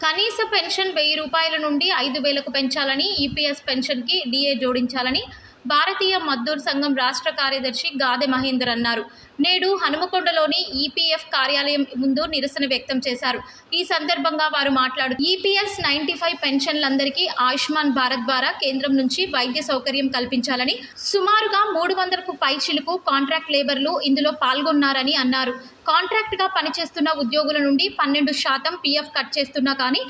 కనీస పెన్షన్ వెయ్యి రూపాయల నుండి ఐదు వేలకు పెంచాలని ఈపీఎస్ పెన్షన్కి డిఏ జోడించాలని భారతీయ మజ్దూర్ సంఘం రాష్ట్ర కార్యదర్శి గాదె మహేందర్ అన్నారు. నేడు హనుమకొండలోని ఈపీఎఫ్ కార్యాలయం ముందు నిరసన వ్యక్తం చేశారు. ఈ సందర్భంగా వారు మాట్లాడుతూ ఈపీఎస్ నైన్టీ ఫైవ్ పెన్షన్లందరికీ ఆయుష్మాన్ భారత్ ద్వారా కేంద్రం నుంచి వైద్య సౌకర్యం కల్పించాలని సుమారుగా మూడు వందలకు పైచిలకు కాంట్రాక్ట్ లేబర్లు ఇందులో పాల్గొన్నారని అన్నారు. కాంట్రాక్ట్గా పనిచేస్తున్న ఉద్యోగుల నుండి పన్నెండు శాతం పీఎఫ్ కట్ చేస్తున్నా కానీ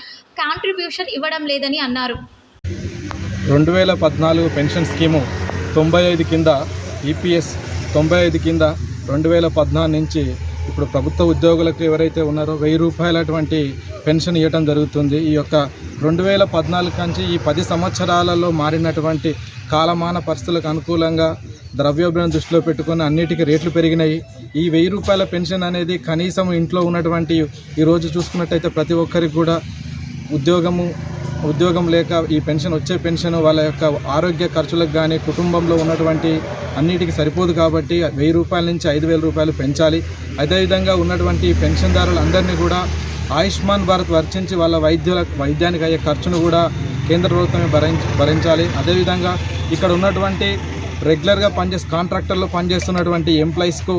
కాంట్రిబ్యూషన్ ఇవ్వడం లేదని అన్నారు. రెండు వేల పద్నాలుగు పెన్షన్ స్కీము తొంభై ఐదు కింద ఈపీఎస్ తొంభై ఐదు కింద రెండు వేల పద్నాలుగు నుంచి ఇప్పుడు ప్రభుత్వ ఉద్యోగులకు ఎవరైతే ఉన్నారో వెయ్యి రూపాయలటువంటి పెన్షన్ ఇవ్వడం జరుగుతుంది. ఈ యొక్క రెండు వేల పద్నాలుగు నుంచి ఈ పది సంవత్సరాలలో మారినటువంటి కాలమాన పరిస్థితులకు అనుకూలంగా ద్రవ్యోల్బణం దృష్టిలో పెట్టుకుని అన్నిటికీ రేట్లు పెరిగినాయి. ఈ వెయ్యి రూపాయల పెన్షన్ అనేది కనీసం ఇంట్లో ఉన్నటువంటి ఈరోజు చూసుకున్నట్టయితే ప్రతి ఒక్కరికి కూడా ఉద్యోగము ఉద్యోగం లేక ఈ పెన్షన్ వచ్చే పెన్షన్ వాళ్ళ యొక్క ఆరోగ్య ఖర్చులకు కానీ కుటుంబంలో ఉన్నటువంటి అన్నిటికీ సరిపోదు కాబట్టి వెయ్యి రూపాయల నుంచి ఐదు వేల రూపాయలు పెంచాలి. అదేవిధంగా ఉన్నటువంటి పెన్షన్దారులందరినీ కూడా ఆయుష్మాన్ భారత్ వర్తించి వాళ్ళ వైద్యుల వైద్యానికి అయ్యే ఖర్చును కూడా కేంద్ర ప్రభుత్వమే భరించ భరించాలి. అదేవిధంగా ఇక్కడ ఉన్నటువంటి రెగ్యులర్గా పనిచేసి కాంట్రాక్టర్లో పనిచేస్తున్నటువంటి ఎంప్లాయీస్కు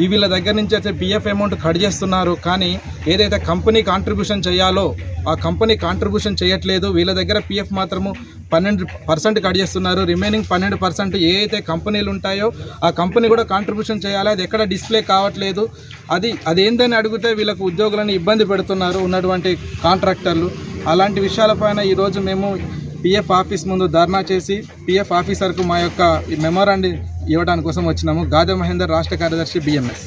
ఈ వీళ్ళ దగ్గర నుంచి అయితే బిఎఫ్ అమౌంట్ కట్ చేస్తున్నారు. కానీ ఏదైతే కంపెనీ కాంట్రిబ్యూషన్ చేయాలో ఆ కంపెనీ కాంట్రిబ్యూషన్ చేయట్లేదు. వీళ్ళ దగ్గర పిఎఫ్ మాత్రము పన్నెండు పర్సెంట్ కట్ చేస్తున్నారు. రిమైనింగ్ పన్నెండు పర్సెంట్ ఏ అయితే కంపెనీలు ఉంటాయో ఆ కంపెనీ కూడా కాంట్రిబ్యూషన్ చేయాలి. అది ఎక్కడ డిస్ప్లే కావట్లేదు. అది అది ఏందని అడిగితే వీళ్ళకు ఉద్యోగులను ఇబ్బంది పెడుతున్నారు ఉన్నటువంటి కాంట్రాక్టర్లు అలాంటి విషయాలపైన ఈరోజు మేము పిఎఫ్ ఆఫీస్ ముందు ధర్నా చేసి పిఎఫ్ ఆఫీసర్కు మా యొక్క ఈ మెమోరాండి ఇవ్వడానికి కోసం వచ్చినాము. గాజా మహేందర్ రాష్ట్ర కార్యదర్శి బిఎంఎస్